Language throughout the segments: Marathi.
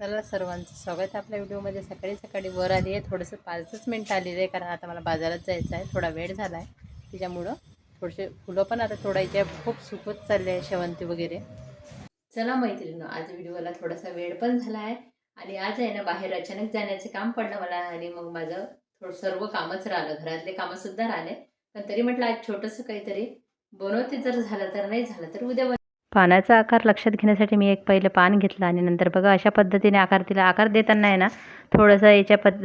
चला सर्वांचं स्वागत आपल्या व्हिडिओमध्ये. सकाळी सकाळी वर आली आहे. थोडंसं पाचच मिनटं आलेलं आहे कारण आता मला बाजारात जायचं आहे. थोडा वेळ झाला आहे त्याच्यामुळं थोडेसे फुलं पण आता थोडा इथे खूप सुकत चालले आहे शेवंती वगैरे. चला मैत्रिणी आज व्हिडिओला थोडासा वेळ पण झाला आहे. आणि आज आहे ना बाहेर अचानक जाण्याचं काम पडलं मला आणि मग माझं थोडं सर्व कामच राहिलं. घरातले कामंसुद्धा राहिले. पण तरी म्हटलं आज छोटंसं काहीतरी बनवते. जर झालं तर नाही झालं तर उद्या पानाचा आकार लक्षात घेण्यासाठी मी एक पहिलं पान घेतलं आणि नंतर बघा अशा पद्धतीने आकार दिला आकार देताना आहे ना थोडंसं याच्या पद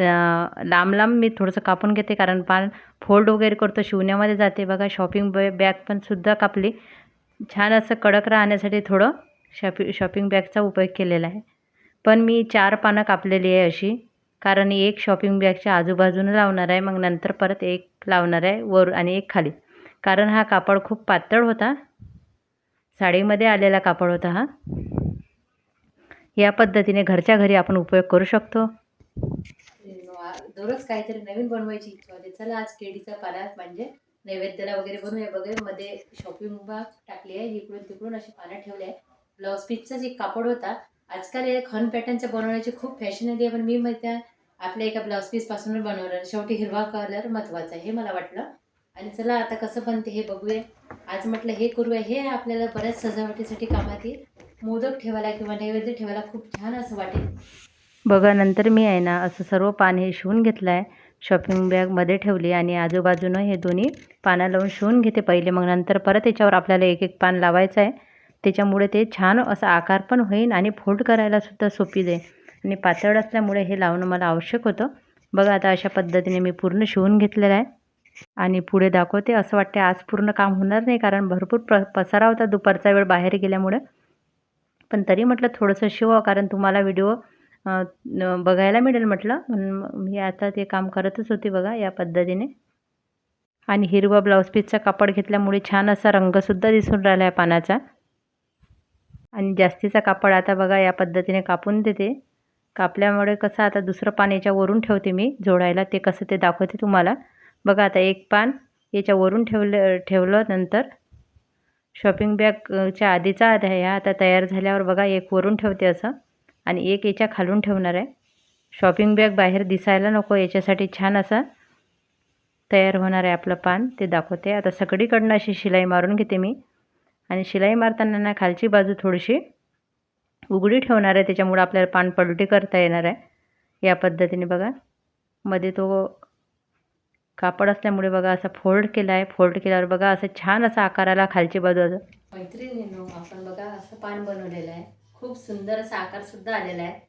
लांब लांब मी थोडंसं कापून घेते कारण पान फोल्ड वगैरे करतो शिवण्यामध्ये जाते बघा शॉपिंग बॅ बॅग पण सुद्धा कापली. छान असं कडक राहण्यासाठी थोडं शॉपि शॉपिंग बॅगचा उपयोग केलेला आहे. पण मी चार पानं कापलेली आहे अशी कारण एक शॉपिंग बॅगच्या आजूबाजूनं लावणार आहे मग नंतर परत एक लावणार आहे वर आणि एक खाली. कारण हा कापड खूप पातळ होता साडीमध्ये आलेला कापड होता हा. या पद्धतीने घरच्या घरी आपण उपयोग करू शकतो. दररोज काहीतरी नवीन बनवायची इच्छा होते. चला आज केळीचा पाला म्हणजे नैवेद्याला वगैरे बनवूया. वगैरे मध्ये शॉपिंग बाग टाकली आहे. इकडून तिकडून अशी पानं ठेवली आहे. ब्लाऊज पीसचा जे कापड होता आजकाल हे खन पॅटर्नच्या बनवण्याची खूप फॅशन आली आहे पण मी मग आपल्या एका ब्लाऊज पीसपासून बनवलं. शेवटी हिरवा कलर महत्त्वाचा आहे हे मला वाटलं. आणि चला आता कसं बनते हे बघूया. आज म्हटलं हे करूया. हे आपल्याला बऱ्याच सजावटीसाठी कामात येईल मोदक ठेवायला किंवा नैवेद्य ठेवायला खूप छान असं वाटेल. बघा नंतर मी आहे ना असं सर्व पान हे शिवून घेतलं आहे शॉपिंग बॅगमध्ये ठेवली आणि आजूबाजूनं हे दोन्ही पानं लावून शिवून घेते पहिले. मग नंतर परत याच्यावर आपल्याला एक एक पान लावायचं आहे. त्याच्यामुळे ते छान असा आकार पण होईल आणि फोल्ड करायला सुद्धा सोपी जाईल. आणि पातळ असल्यामुळे हे लावणं मला आवश्यक होतं. बघा आता अशा पद्धतीने मी पूर्ण शिवून घेतलेलं आहे. आणि पुढे दाखवते. असं वाटते आज पूर्ण काम होणार नाही कारण भरपूर प्र पसारा होता दुपारचा वेळ बाहेर गेल्यामुळे. पण तरी म्हटलं थोडंसं शिवा कारण तुम्हाला व्हिडिओ बघायला मिळेल म्हटलं. म्हणून मी आता ते काम करतच होती बघा या पद्धतीने. आणि हिरवा ब्लाऊज पीसचा कापड घेतल्यामुळे छान असा रंगसुद्धा दिसून राहिला आहे पानाचा. आणि जास्तीचा कापड आता बघा या पद्धतीने कापून देते. कापल्यामुळे कसं आता दुसरं पान याच्यावरून ठेवते मी जोडायला. ते कसं ते दाखवते तुम्हाला. बघा आता एक पान याच्यावरून ठेवलं ठेवलं नंतर. शॉपिंग बॅगच्या आधीचा आध आहे. हा आता तयार झाल्यावर बघा एक वरून ठेवते असं. आणि एक याच्या खालून ठेवणार आहे. शॉपिंग बॅग बाहेर दिसायला नको याच्यासाठी छान असा तयार होणार आहे आपलं पान. ते दाखवते. आता सगळीकडनं अशी शिलाई मारून घेते मी. आणि शिलाई मारताना ना खालची बाजू थोडीशी उघडी ठेवणार आहे. त्याच्यामुळं आपल्याला पान पलटी करता येणार आहे. या पद्धतीने बघा. मध्ये तो कापड असल्यामुळे बघा असं फोल्ड केला आहे फोल्ड केल्यावर बघा असं छान असा आकाराला खालची बाजू असं आपण बघा असं पान बनवलेलं आहे. खूप सुंदर असा आकार सुद्धा आलेला आहे.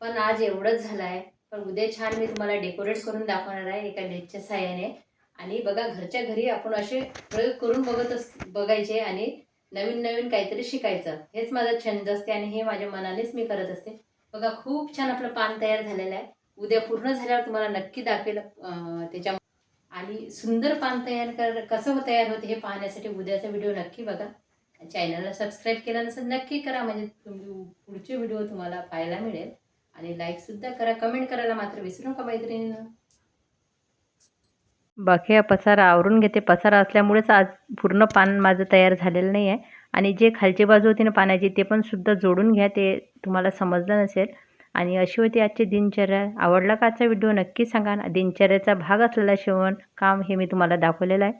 पण आज एवढंच झालं आहे पण उद्या छान मी तुम्हाला डेकोरेट करून दाखवणार आहे एका लेटच्या साह्याने. आणि बघा घरच्या घरी आपण असे प्रयोग करून बघत अस बघायचे आणि नवीन नवीन काहीतरी शिकायचं. हेच माझा छंद असते आणि हे माझ्या मनानेच मी करत असते. बघा खूप छान आपलं पान तयार झालेलं आहे. उद्या पूर्ण झाल्यावर तुम्हाला नक्की दाखवेल त्याच्या आणि सुंदर पान तयार कर कसं तयार होते हे पाहण्यासाठी उद्याचा व्हिडिओ नक्की बघा. चॅनलला सबस्क्राईब केला नसेल नक्की करा म्हणजे तुम्ही पुढचे व्हिडिओ तुम्हाला पाहायला मिळेल. आणि लाईकसुद्धा करा कमेंट करायला मात्र विसरू नका मैत्रिणीनं. बाकी हा पसारा आवरून घेते. पसारा असल्यामुळेच आज पूर्ण पान माझं तयार झालेलं नाही आहे आणि जे खालची बाजू होती ना पाण्याची ते पण सुद्धा जोडून घ्या ते तुम्हाला समजलं नसेल. आणि अशी होती आजची दिनचर्या. आवडला का आजचा व्हिडिओ नक्की सांगा. दिनचर्याचा भाग असलेला शिवण काम हे मी तुम्हाला दाखवलेलं आहे.